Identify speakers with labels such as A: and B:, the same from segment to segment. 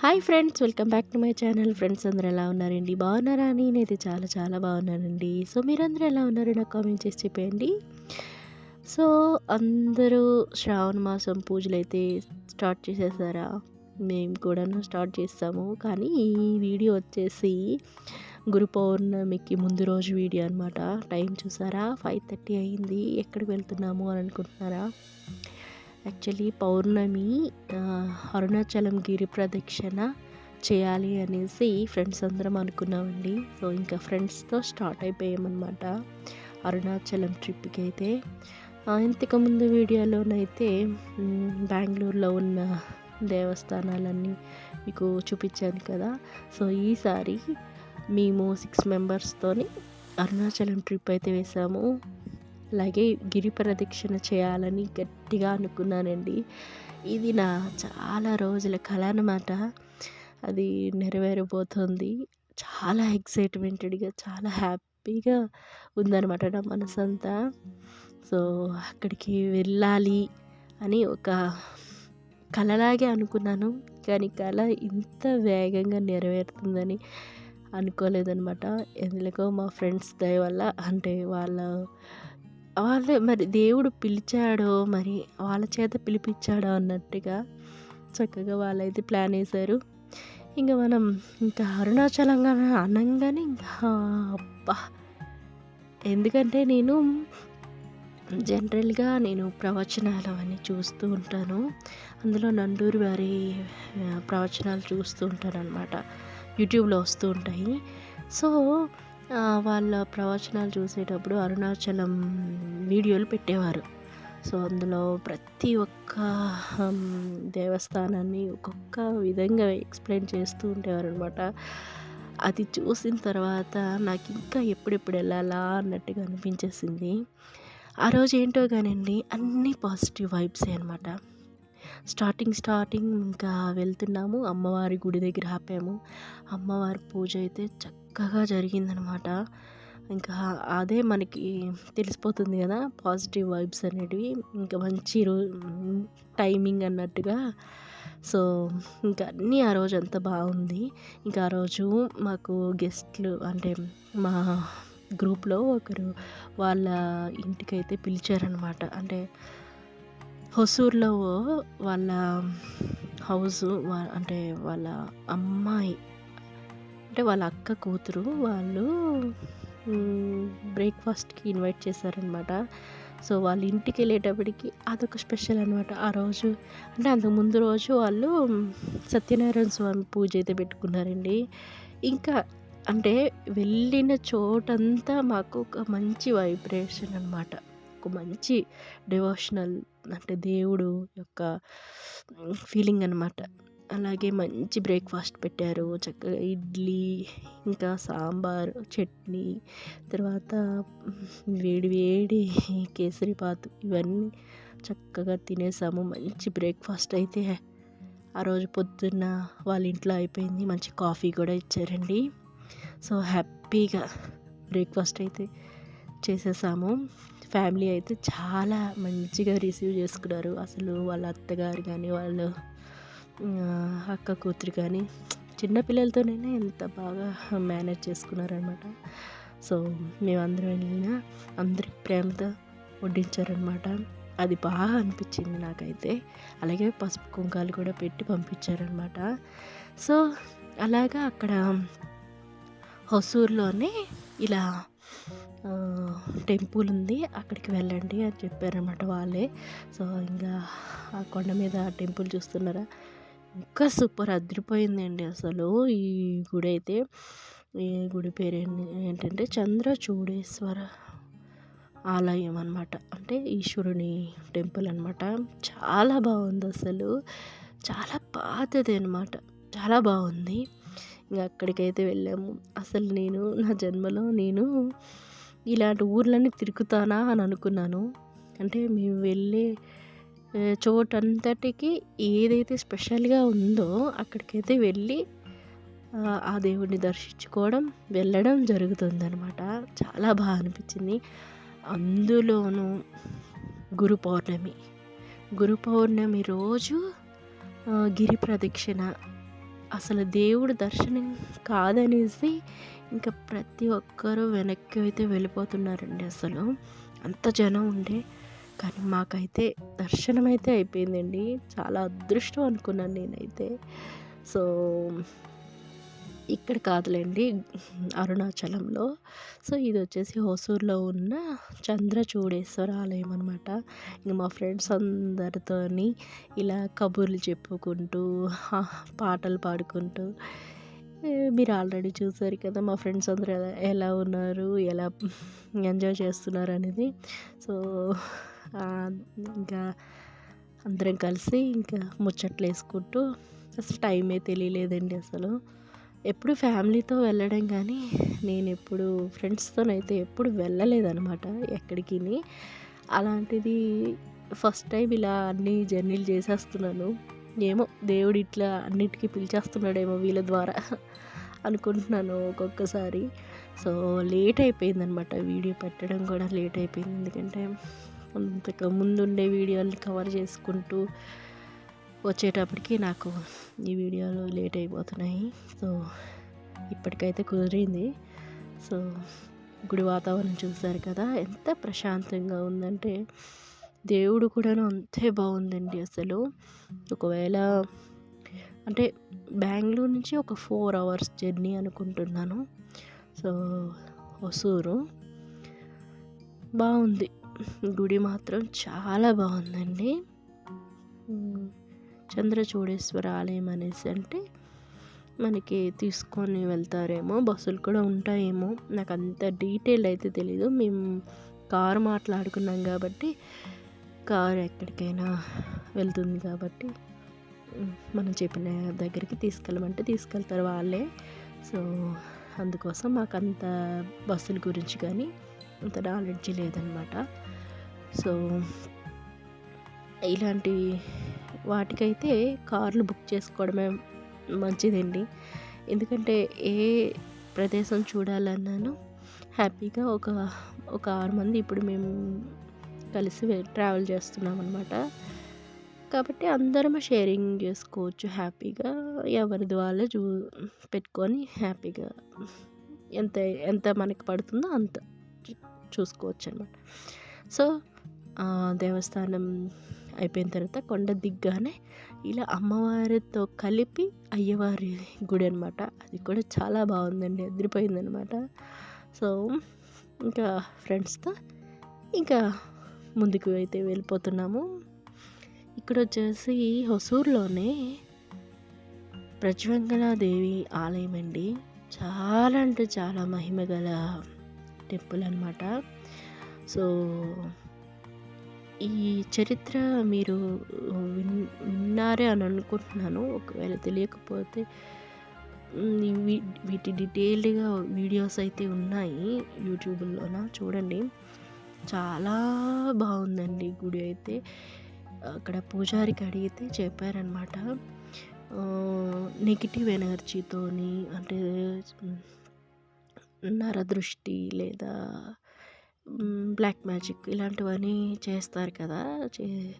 A: Hi friends welcome back to my channel. Friends అందరూ ఎలా ఉన్నారండి? బాగున్నారా? నేనైతే చాలా చాలా బాగున్నానండి. సో మీరందరూ ఎలా ఉన్నారో నాకు కామెంట్ చేసి చెప్పేయండి. సో అందరూ శ్రావణ మాసం పూజలు అయితే స్టార్ట్ చేసేసారా? మేము కూడా స్టార్ట్ చేస్తాము. కానీ ఈ వీడియో వచ్చేసి గురు పౌర్ణమికి ముందు రోజు వీడియో అనమాట టైం చూసారా? ఫైవ్ థర్టీ అయింది. ఎక్కడికి వెళ్తున్నాము అని అనుకుంటున్నారా? యాక్చువల్లీ పౌర్ణమి అరుణాచలం గిరి ప్రదక్షిణ చేయాలి అనేసి ఫ్రెండ్స్ అందరం అనుకున్నామండి. సో ఇంకా ఫ్రెండ్స్తో స్టార్ట్ అయిపోయామన్నమాట అరుణాచలం ట్రిప్కి అయితే ఇంతకుముందు వీడియోలోనైతే బెంగళూరులో ఉన్న దేవస్థానాలన్నీ మీకు చూపించాను కదా. సో ఈసారి మేము సిక్స్ మెంబర్స్తోని అరుణాచలం ట్రిప్ అయితే వేసాము. అలాగే గిరి ప్రదక్షిణ చేయాలని గట్టిగా అనుకున్నానండి. ఇది నా చాలా రోజుల కళ అనమాట అది నెరవేరబోతోంది. చాలా ఎక్సైట్మెంటెడ్గా చాలా హ్యాపీగా ఉందన్నమాట నా మనసంతా. సో అక్కడికి వెళ్ళాలి అని ఒక కలలాగే అనుకున్నాను. కానీ కళ ఇంత వేగంగా నెరవేరుతుందని అనుకోలేదనమాట ఎందుకో మా ఫ్రెండ్స్ దయ వల్ల అంటే వాళ్ళ వాళ్ళే మరి దేవుడు పిలిచాడో మరి వాళ్ళ చేత పిలిపించాడో అన్నట్టుగా చక్కగా వాళ్ళైతే ప్లాన్ వేశారు. ఇంకా మనం ఇంకా అరుణాచలంగా అనంగానే ఇంకా అబ్బా! ఎందుకంటే నేను జనరల్గా నేను ప్రవచనాలు అవన్నీ చూస్తూ ఉంటాను. అందులో నండూరు వారి ప్రవచనాలు చూస్తూ ఉంటాను అనమాట యూట్యూబ్లో వస్తూ ఉంటాయి. సో వాళ్ళ ప్రవచనాలు చూసేటప్పుడు అరుణాచలం వీడియోలు పెట్టేవారు. సో అందులో ప్రతి ఒక్క దేవస్థానాన్ని ఒక్కొక్క విధంగా ఎక్స్ప్లెయిన్ చేస్తూ ఉండేవారు అనమాట అది చూసిన తర్వాత నాకు ఇంకా ఎప్పుడెప్పుడు వెళ్ళాలా అన్నట్టుగా అనిపించేసింది. ఆ రోజు ఏంటో కానివ్వండి అన్నీ పాజిటివ్ వైబ్సే అనమాట స్టార్టింగ్ స్టార్టింగ్ ఇంకా వెళ్తున్నాము అమ్మవారి గుడి దగ్గర ఆపాము. అమ్మవారి పూజ అయితే చక్క చక్కగా జరిగిందనమాట. ఇంకా అదే మనకి తెలిసిపోతుంది కదా పాజిటివ్ వైబ్స్ అనేటివి. ఇంకా మంచి రో టైమింగ్ అన్నట్టుగా. సో ఇంకా అన్నీ ఆ రోజు అంతా బాగుంది. ఇంకా ఆ రోజు మాకు గెస్ట్లు అంటే మా గ్రూప్లో ఒకరు వాళ్ళ ఇంటికైతే పిలిచారనమాట. అంటే హొసూర్లో వాళ్ళ హౌస్ వా- అంటే వాళ్ళ అమ్మాయి అంటే వాళ్ళ అక్క కూతురు వాళ్ళు బ్రేక్ఫాస్ట్కి ఇన్వైట్ చేశారనమాట సో వాళ్ళ ఇంటికి వెళ్ళేటప్పటికి అదొక స్పెషల్ అనమాట ఆ రోజు. అంటే అంతకు ముందు రోజు వాళ్ళు సత్యనారాయణ స్వామి పూజ అయితే పెట్టుకున్నారండి. ఇంకా అంటే వెళ్ళిన చోటంతా మాకు ఒక మంచి వైబ్రేషన్ అనమాట ఒక మంచి డివోషనల్ అంటే దేవుడు యొక్క ఫీలింగ్ అనమాట అలాగే మంచి బ్రేక్ఫాస్ట్ పెట్టారు. చక్కగా ఇడ్లీ ఇంకా సాంబార్ చట్నీ తర్వాత వేడి వేడి కేసరిపాతు ఇవన్నీ చక్కగా తినేసాము. మంచి బ్రేక్ఫాస్ట్ అయితే ఆ రోజు పొద్దున్న వాళ్ళ ఇంట్లో అయిపోయింది. మంచి కాఫీ కూడా ఇచ్చారండి. సో హ్యాపీగా బ్రేక్ఫాస్ట్ అయితే చేసేసాము. ఫ్యామిలీ అయితే చాలా మంచిగా రిసీవ్ చేసుకున్నారు. అసలు వాళ్ళ అత్తగారు కానీ వాళ్ళు అక్క కూతురు కానీ చిన్నపిల్లలతోనైనా ఎంత బాగా మేనేజ్ చేసుకున్నారనమాట. సో మేమందరం వెళ్ళిన అందరికి ప్రేమతో వడ్డించారనమాట. అది బాగా అనిపించింది నాకైతే. అలాగే పసుపు కుంకాలు కూడా పెట్టి పంపించారనమాట. సో అలాగా అక్కడ హొసూర్లోనే ఇలా టెంపుల్ ఉంది. అక్కడికి వెళ్ళండి అని చెప్పారనమాట వాళ్ళే. సో ఇంకా ఆ కొండ మీద టెంపుల్ చూస్తున్నారా? ఇంకా సూపర్ అదిరిపోయిందండి అసలు. ఈ గుడి అయితే ఈ గుడి పేరు ఏంటి- ఏంటంటే చంద్రచూడేశ్వర ఆలయం అనమాట అంటే ఈశ్వరుని టెంపుల్ అనమాట చాలా బాగుంది అసలు. చాలా పాతది అనమాట చాలా బాగుంది. ఇంకా అక్కడికైతే వెళ్ళాము. అసలు నేను నా జన్మలో నేను ఇలాంటి ఊర్లన్నీ తిరుగుతానా అని అనుకున్నాను. అంటే మేము వెళ్ళే చోటంతటికి ఏదైతే స్పెషల్గా ఉందో అక్కడికైతే వెళ్ళి ఆ, దేవుడిని దర్శించుకోవడం వెళ్ళడం జరుగుతుందనమాట చాలా బాగా అనిపించింది. అందులోనూ గురు పౌర్ణమి. గురు పౌర్ణమి రోజు గిరి ప్రదక్షిణ. అసలు దేవుడు దర్శనం కాదనేసి ఇంకా ప్రతి ఒక్కరూ వెనక్కి అయితే వెళ్ళిపోతున్నారండి అసలు. అంత జనం ఉండే. కానీ మాకైతే దర్శనం అయితే అయిపోయిందండి. చాలా అదృష్టం అనుకున్నాను నేనైతే. సో ఇక్కడ కాదులేండి అరుణాచలంలో. సో ఇది వచ్చేసి హోసూర్లో ఉన్న చంద్రచూడేశ్వర ఆలయం అనమాట ఇంక మా ఫ్రెండ్స్ అందరితోని ఇలా కబుర్లు చెప్పుకుంటూ పాటలు పాడుకుంటూ మీరు ఆల్రెడీ చూసారు కదా మా ఫ్రెండ్స్ అందరూ ఎలా ఎలా ఉన్నారు ఎలా ఎంజాయ్ చేస్తున్నారు అనేది. సో ఇంకా అందరం కలిసి ఇంకా ముచ్చట్లు వేసుకుంటూ అసలు టైమే తెలియలేదండి అసలు. ఎప్పుడు ఫ్యామిలీతో వెళ్ళడం కానీ నేను ఎప్పుడు ఫ్రెండ్స్తోనైతే ఎప్పుడు వెళ్ళలేదనమాట ఎక్కడికి అలాంటిది ఫస్ట్ టైం ఇలా అన్ని జర్నీలు చేసేస్తున్నాను. ఏమో దేవుడు ఇట్లా అన్నిటికీ పిలిచేస్తున్నాడేమో వీళ్ళ ద్వారా అనుకుంటున్నాను ఒక్కొక్కసారి. సో లేట్ అయిపోయిందనమాట వీడియో పెట్టడం కూడా లేట్ అయిపోయింది. ఎందుకంటే ముందుండే వీడియోలు కవర్ చేసుకుంటూ వచ్చేటప్పటికి నాకు ఈ వీడియోలు లేట్ అయిపోతున్నాయి. సో ఇప్పటికైతే కుదిరింది. సో గుడి వాతావరణం చూసారు కదా ఎంత ప్రశాంతంగా ఉందంటే దేవుడు కూడా అంతే బాగుందండి అసలు. ఒకవేళ అంటే బెంగళూరు నుంచి ఒక ఫోర్ అవర్స్ జర్నీ అనుకుంటున్నాను. సో హొసూరు బాగుంది. గుడి మాత్రం చాలా బాగుందండి. చంద్రచూడేశ్వర ఆలయం అనేసి అంటే మనకి తీసుకొని వెళ్తారేమో బస్సులు కూడా ఉంటాయేమో. నాకు అంత డీటెయిల్ అయితే తెలీదు. మేము కారు మాట్లాడుకున్నాం కాబట్టి కారు ఎక్కడికైనా వెళ్తుంది కాబట్టి మనం చెప్పిన దగ్గరికి తీసుకెళ్ళమంటే తీసుకెళ్తారు వాళ్ళే. సో అందుకోసం మాకు అంత బస్సుల గురించి కానీ అంత నాలెడ్జ్ లేదనమాట సో ఇలాంటి వాటికైతే కార్లు బుక్ చేసుకోవడమే మంచిదండి. ఎందుకంటే ఏ ప్రదేశం చూడాలన్నాను హ్యాపీగా ఒక ఒక ఆరు మంది ఇప్పుడు మేము కలిసి ట్రావెల్ చేస్తున్నాం అనమాట కాబట్టి అందరం షేరింగ్ చేసుకోవచ్చు హ్యాపీగా. ఎవరిది వాళ్ళే చూ పెట్టుకొని హ్యాపీగా ఎంత ఎంత మనకి పడుతుందో అంత చూసుకోవచ్చు అనమాట సో దేవస్థానం అయిపోయిన తర్వాత కొండ దిగ్గానే ఇలా అమ్మవారితో కలిపి అయ్యవారి గుడి అనమాట అది కూడా చాలా బాగుందండి అదిరిపోయిందనమాట సో ఇంకా ఫ్రెండ్స్తో ఇంకా ముందుకు అయితే వెళ్ళిపోతున్నాము. ఇక్కడ వచ్చేసి హొసూరులోనే ప్రజ్వంగళాదేవి ఆలయం అండి. చాలా అంటే చాలా మహిమ గల టెంపుల్ అనమాట సో ఈ చరిత్ర మీరు విన్ విన్నారే అని అనుకుంటున్నాను. ఒకవేళ తెలియకపోతే వీటి డీటెయిల్డ్గా వీడియోస్ అయితే ఉన్నాయి యూట్యూబ్లోన? చూడండి. చాలా బాగుందండి గుడి అయితే. అక్కడ పూజారికి అడిగితే చెప్పారనమాట నెగిటివ్ ఎనర్జీతోని అంటే నరదృష్టి లేదా బ్లాక్ మ్యాజిక్ ఇలాంటివన్నీ చేస్తారు కదా చే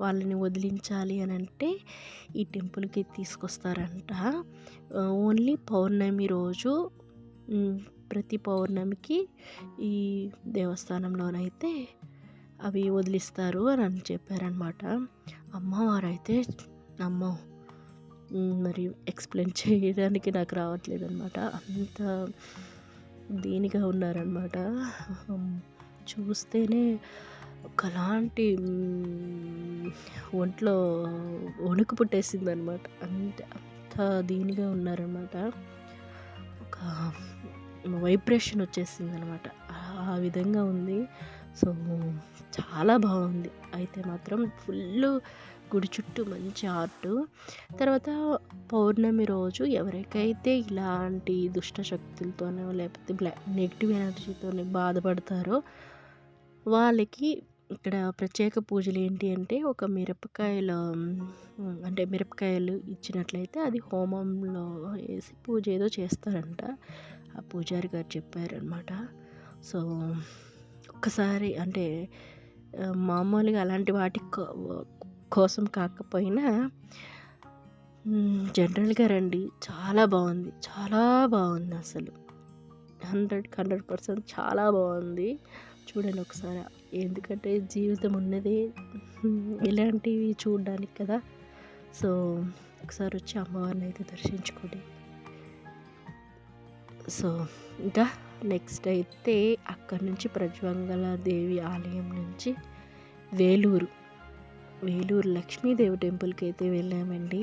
A: వాళ్ళని వదిలించాలి అని అంటే ఈ టెంపుల్కి తీసుకొస్తారంట. ఓన్లీ పౌర్ణమి రోజు ప్రతి పౌర్ణమికి ఈ దేవస్థానంలోనైతే అవి వదిలిస్తారు అని అని చెప్పారనమాట అమ్మవారు అయితే అమ్మ మరి ఎక్స్ప్లెయిన్ చేయడానికి నాకు రావట్లేదు అనమాట అంత దీనిగా ఉన్నారనమాట చూస్తేనే ఒకలాంటి ఒంట్లో వణుకు పుట్టేసింది అనమాట అంత అంత దీనిగా ఉన్నారనమాట ఒక వైబ్రేషన్ వచ్చేసింది అనమాట ఆ విధంగా ఉంది. సో చాలా బాగుంది. అయితే మాత్రం ఫుల్ గుడి చుట్టూ మంచి ఆర్ట్. తర్వాత పౌర్ణమి రోజు ఎవరికైతే ఇలాంటి దుష్ట శక్తులతోనో లేకపోతే బ్లాక్ నెగిటివ్ ఎనర్జీతో బాధపడతారో వాళ్ళకి ఇక్కడ ప్రత్యేక పూజలు ఏంటి అంటే ఒక మిరపకాయల అంటే మిరపకాయలు ఇచ్చినట్లయితే అది హోమంలో వేసి పూజ ఏదో చేస్తారంట. ఆ పూజారి గారు చెప్పారనమాట సో ఒక్కసారి అంటే మామూలుగా అలాంటి వాటి కోసం కాకపోయినా జనరల్‌గా రండి. చాలా బాగుంది చాలా బాగుంది అసలు. 100కి 100% చాలా బాగుంది చూడండి ఒకసారి. ఎందుకంటే జీవితం ఉన్నది ఇలాంటివి చూడడానికి కదా! సో, ఒకసారి వచ్చి అమ్మవారిని అయితే దర్శించుకోండి. సో, ఇంకా నెక్స్ట్ అయితే అక్కడి నుంచి ప్రజ్వంగల దేవి ఆలయం నుంచి వేలూరు, వేలూరు లక్ష్మీదేవి టెంపుల్‌కి అయితే వెళ్ళామండి.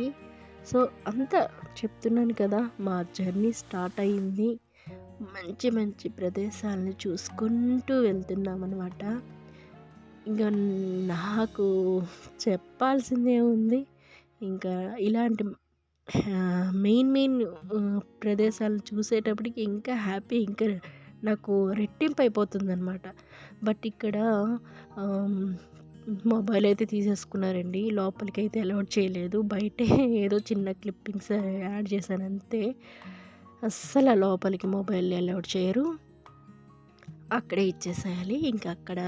A: సో, అంతా చెప్తున్నాను కదా! మా జర్నీ స్టార్ట్ అయింది. మంచి మంచి ప్రదేశాలను చూసుకుంటూ వెళ్తున్నామన్నమాట ఇంకా నాకు చెప్పాల్సిందే ఉంది ఇంకా ఇలాంటి మెయిన్ మెయిన్ ప్రదేశాలు చూసేటప్పటికి ఇంకా హ్యాపీ ఇంకా నాకు రెట్టింపు అయిపోతుందనమాట. బట్ ఇక్కడ మొబైల్ అయితే తీసేసుకున్నారండి. లోపలికి అయితే అలౌడ్ చేయలేదు. బయటే ఏదో చిన్న క్లిప్పింగ్స్ యాడ్ చేశాను అంతే. అస్సల లోపలికి మొబైల్ అలౌడ్ చేయరు. అక్కడే ఇచ్చేసేయాలి. ఇంకా అక్కడ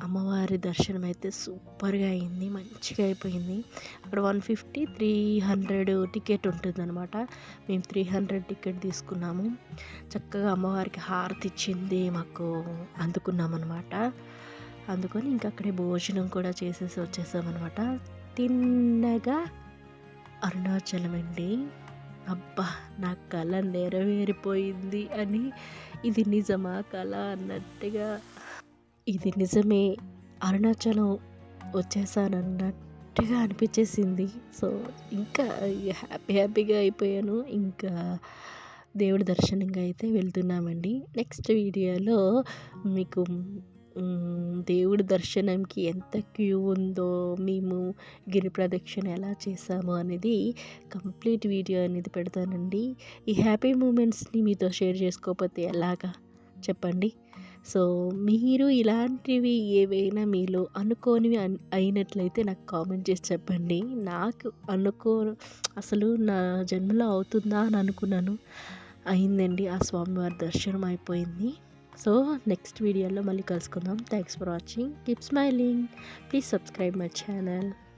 A: అమ్మవారి దర్శనం అయితే సూపర్‌గా అయింది. మంచిగా అయిపోయింది. అక్కడ 150, 300 టికెట్ ఉంటుందనమాట. మేము 300 టికెట్ తీసుకున్నాము. చక్కగా అమ్మవారికి హారతి ఇచ్చింది మాకు అందుకున్నామనమాట. అందుకని ఇంకా అక్కడే భోజనం కూడా చేసేసి వచ్చేసామన్నమాట తిన్నగా అరుణాచలం అండి. అబ్బా! నా కళ నెరవేరిపోయింది అని ఇది నిజమా కళ అన్నట్టుగా ఇది నిజమే అరుణాచలం వచ్చేసానన్నట్టుగా అనిపించేసింది. సో, ఇంకా హ్యాపీ హ్యాపీగా అయిపోయాను. ఇంకా దేవుడి దర్శనంగా అయితే వెళ్తున్నామండి. నెక్స్ట్ వీడియోలో మీకు దేవుడి దర్శనంకి ఎంత క్యూ ఉందో, మేము గిరి ప్రదక్షిణ ఎలా చేసాము అనేది కంప్లీట్ వీడియో అనేది పెడతానండి. ఈ హ్యాపీ మూమెంట్స్‌ని మీతో షేర్ చేసుకోకపోతే ఎలాగా చెప్పండి. సో, మీరు ఇలాంటివి ఏవైనా మీలో అనుకోనివి అయినట్లయితే నాకు కామెంట్ చేసి చెప్పండి. నాకు అనుకో అసలు నా జన్మలో అవుతుందా అని అనుకున్నాను. అయిందండి. ఆ స్వామివారి దర్శనం అయిపోయింది. సో, నెక్స్ట్ వీడియోలో మళ్ళీ కలుసుకుందాం. Thanks for watching. Keep smiling. Please subscribe my channel.